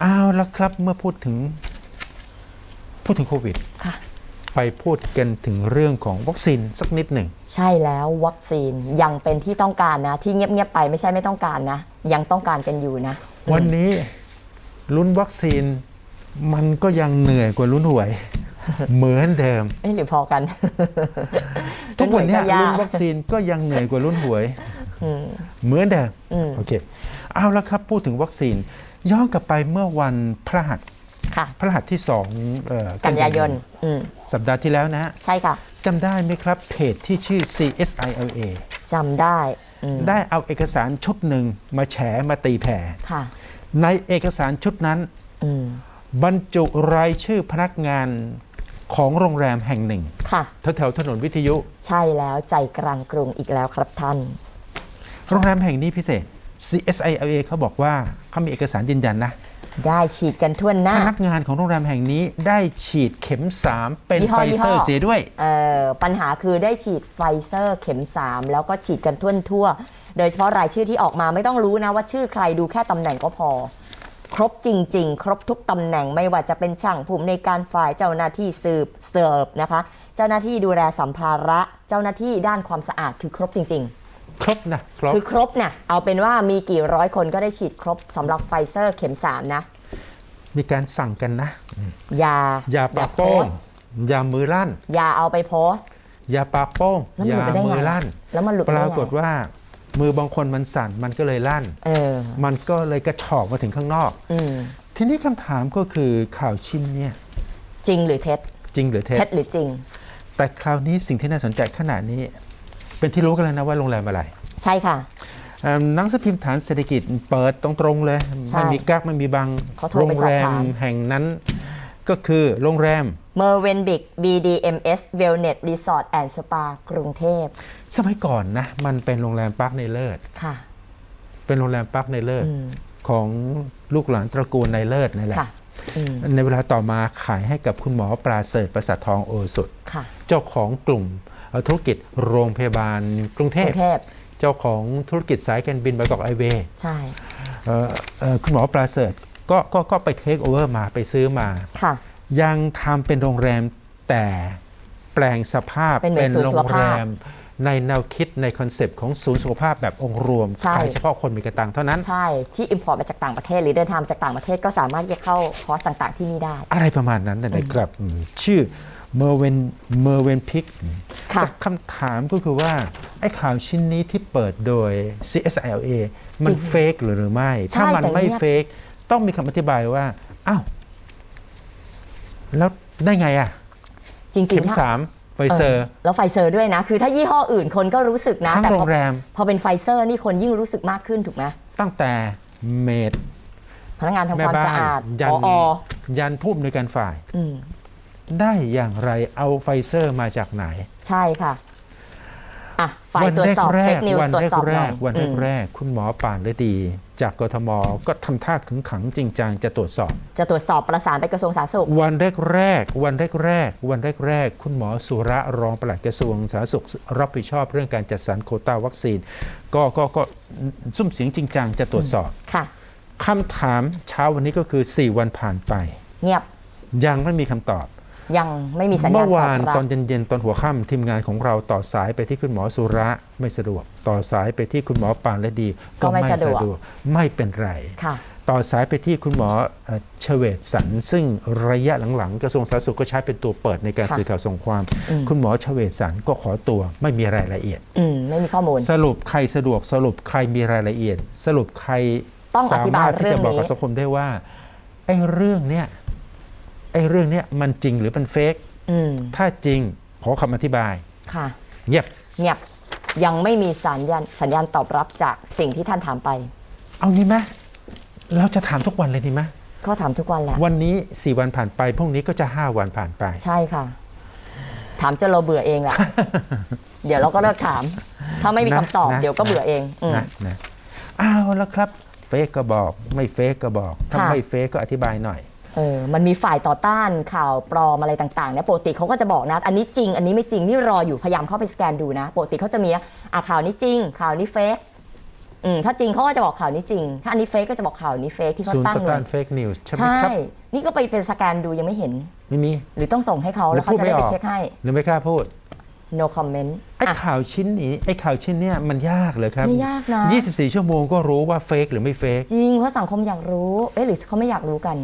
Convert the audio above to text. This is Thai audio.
เอาละครับเมื่อพูดถึง พูดถึงโควิด ค่ะ ไปพูดกันถึงเรื่องของวัคซีนสักนิดหนึ่ง ใช่แล้ววัคซีนยังเป็นที่ต้องการนะ ที่เงียบๆไปไม่ใช่ไม่ต้องการนะ ยังต้องการกันอยู่นะ วันนี้ลุ้นวัคซีนมันก็ยังเหนื่อยกว่าลุ้นหวย เหมือนเดิม เอ้ยหรือพอกัน ทุกวันเนี้ยยาลุ้นกวัคซีนก็ยังเหนื่อยกว่าลุ้นหวยอืมเหมือนเดิมอืมโอเคเอาละครับพูดถึงวัคซีน ย้อนกลับไปเมื่อวันพระหัสค่ะ พระหัสที่สองเอ่อกันยายนอืมสัปดาห์ที่แล้วนะฮะใช่ค่ะจำได้ไหมครับเพจที่ชื่อ CSILA จำได้อืมได้เอาเอกสารชุดหนึ่งมาแฉมาตีแผ่ ค่ะในเอกสารชุดนั้น อืมบรรจุรายชื่อพนักงานของโรงแรมแห่งหนึ่งค่ะ แถวๆถนนวิทยุ ใช่แล้วใจกลางกรุงอีกแล้วครับท่าน โรงแรมแห่งนี้พิเศษ CSILA เขาบอกว่าเขามีเอกสารยืนยันนะได้ฉีดกันทั่วหน้าพนักงานของโรงแรมแห่งนี้ได้ฉีดเข็ม 3 เป็นยี่ห้ไฟอยี่เซห้ออร์เสียด้วยเอ่อปัญหาคือได้ฉีดไฟเซอร์เข็ม 3 แล้วก็ฉีดกันทั่วทั่วๆโดยเฉพาะรายชื่อที่ออกมาไม่ต้องรู้นะว่าชื่อใครดูแค่ตำแหน่งก็พอ ครบจริง ๆ ครบทุกตำแหน่งไม่ว่าจะเป็นช่างผู้อำนวยการฝ่ายเจ้าหน้าที่สืบเสิร์ฟนะคะ เจ้าหน้าที่ดูแลสัมภาระ เจ้าหน้าที่ด้านความสะอาดคือครบจริง ครบนะครบๆคือครบนะเอาเป็นว่ามีกี่ร้อยคนก็ได้ฉีดครบสำหรับไฟเซอร์เข็ม 3 นะ มีการสั่งกันนะอย่าอย่าปากโป้งสต์อย่ามือลั่น อย่าเอาไปโพสต์ อย่าปากโป้งแล้วอมันหย่าลุดไปได้มืไงอลั่น แล้วมันหลุดปได้ไงรากฏว่า มือบางคนมันสั่นมันก็เลยลั่น เออ มันก็เลยกระชอกมาถึงข้างนอก อืม ทีนี้คำถามก็คือข่าวชิ้นเนี่ยจริงหรือเท็จจริงหรือเท็จเท็จหรือจริง แต่คราวนี้สิ่งที่น่าสนใจขนาดนี้ เป็นที่รู้กันแล้วนะว่าโรงแรมอะไรใช่ค่ะ เอิ่มหนังสือพิมพ์ฐานเศรษฐกิจเปิดตรงๆเลย ใช่ไม่มีกักไม่มีบังเขาโทรโรงไปสแรอบมถาม แห่งนั้น ก็คือโรงแรม เมอร์เวนบิก BDMS Wellness Resort and Spa กรุงเทพสมัยก่อนนะ มันเป็นโรงแรมปาร์คในเลิศ ค่ะ เป็นโรงแรมปาร์คในเลิศ อืม ของลูกหลานตระกูลในเลิศนี่แหละ ค่ะอืมในเวลาต่อมาขายให้กับคุณหมอปราเสริฐประสาททองโอสุด ค่ะ เจ้าของกลุ่มเอ่อ ธุรกิจโรงพยาบาลกรุงเทกพรุงเทพ เจ้าของธุรกิจสายการบินบางกอกไอเวย์ใช่เอ่อเอ่อคุณหมอปราเสริฐก็ก็ก็ไปเทคโอเวอร์มาไปซื้อมาค่ะยังทำเป็นโรงแรมแต่แปลงสภาพเป็นเหมือนศูนย์โรสุขงภาพแรมในแนวคิดในคอนเซปต์ของศูนย์สุขภาพแบบองค์รวมใช่ขายเฉพาะคนมีกระตังเท่านั้น ใช่ ที่อิมพอร์ตมาจากต่างประเทศ หรือเดินทางมาจากต่างประเทศก็สามารถที่จะเข้าคอร์สต่างๆที่นี่ได้ อะไรประมาณนั้นนะครับอืมชื่อเมอร์เวนเมอร์เวนพิก ค่ะคำถามก็คือว่า ไอ้ข่าวชิ้นนี้ที่เปิดโดย CSLA มันจริงเฟกหรือไม่ใช่ถ้ามันแต่ไม่เนี่ยเฟกต้องมีคำอธิบายว่า อ้าว แล้วได้ไงอะ จริงเข็มๆถ้าสามไฟเซอร์ แล้วไฟเซอร์ด้วยนะ คือถ้ายี่ห้ออื่นคนก็รู้สึกนะทั้งแต่โรพองแรม พอเป็นไฟเซอร์นี่คนยิ่งรู้สึกมากขึ้นถูกไหมตั้งแต่เมดพนักงานทำแม่ความบ้าสะนอาดยัพนอยันผู้อำนวยการฝ่ายอืม ได้อย่างไรเอาไฟเซอร์มาจากไหน ใช่ค่ะอะฝ่ายวัตรวจสอบแรเฟกกนิวๆวันตรวจสอบแรหน่อกยๆวันอืมแรกๆคุณหมอป่านฤดี จากกทมก็ทำท่าขึงขังจริงจังจะตรวจสอบ จะตรวจสอบประสานไปกระทรวงสาธารณสุข วันแรกๆวันแรกๆวันแรกๆคุณหมอสุระรองปลัดกระทรวงสาธารณสุข รับผิดชอบเรื่องการจัดสรรโควต้าวัคซีน ก็ก็ก็ซุ่มเสียงจริงจังจะตรวจสอบค่ะคำถามเช้าวันนี้ก็คือ 4 วันผ่านไป เงียบยังไม่มีคำตอบ ยังไม่มีสัญญาณเมื่อตอบวานรับตอนเย็นๆ ตอนหัวค่ำทีมงานของเราต่อสายไปที่คุณหมอสุระไม่สะดวก ต่อสายไปที่คุณหมอปานและดี ก็ไม่สะดวกไม่เป็นไร ค่ะ ต่อสายไปที่คุณหมอเอ่อเฉวตสัน ซึ่งระยะหลังๆ กระทรวงสาธารณสุขก็ใช้เป็นตัวเปิดในการค่ะสื่อข่าวส่งความอืมคุณหมอเฉวตสันก็ขอตัวไม่มีรายละเอียดอืมไม่มีข้อมูล สรุปใครสะดวกสรุปใครมีรายละเอียด สรุปใครต้องอสาธิบามายรถที่จะบอกเรื่องนี้กับสังคมได้ว่าไอ้เรื่องเนี้ย ไอ้เรื่องเนี้ยมันจริงหรือมันเฟกอืมถ้าจริงขอคำอธิบายค่ะเงียบเงียบยังไม่มีสัญญาณสัญญาณตอบรับจากสิ่งที่ท่านถามไป เอางี้ไหมเราจะถามทุกวันเลยดีไหมก็ถามทุกวันแหละวันนี้4วันผ่านไปพรุ่งนี้ก็จะ5วันผ่านไป ใช่ค่ะ ถามจนเราเบื่อเองแหละเดี๋ยวเราก็เลิกถาม ถ้าไม่มีนะคำตอบนะเดี๋ยวก็เบื่อเองอืมนะนะเอาแล้วครับ เฟกก็บอก ไม่เฟกก็บอกถ้าค่ะไม่เฟกก็อธิบายหน่อย เออมันมีฝ่ายต่อต้านข่าวปลอมอะไรต่างๆเนี่ยปกติเขาก็จะบอกนะ อันนี้จริง อันนี้ไม่จริงนี่รออยู่พยายามเข้าไปสแกนดูนะปกติเขาจะมีอะข่าวนี้จริง ข่าวนี้เฟกอืมถ้าจริงเขาก็จะบอกข่าวนี้จริง ถ้าอันนี้เฟกก็จะบอกข่าวนี้เฟกที่เขาศูนย์ตั้งต่อเลต้ายนเฟกนิวส์ใช่ไหมใช่ ครับ นี่ก็ไปเป็นสแกนดูยังไม่เห็น ไม่มีหรือต้องส่งให้เขาแล้วเขาจะได้ไปเช็คให้หรือไม่กล้าพูด no comment ไอ้อะ ข่าวชิ้นนี้ไอ้ข่าวชิ้นเนี้ยมันยากเลยครับไม่ยากนะ 24 ชั่วโมงก็รู้ว่าเฟกหรือไม่เฟกจริงเพราะสังคมอยากรู้ เอ๊ะหรือเขาไม่อยากรู้กัน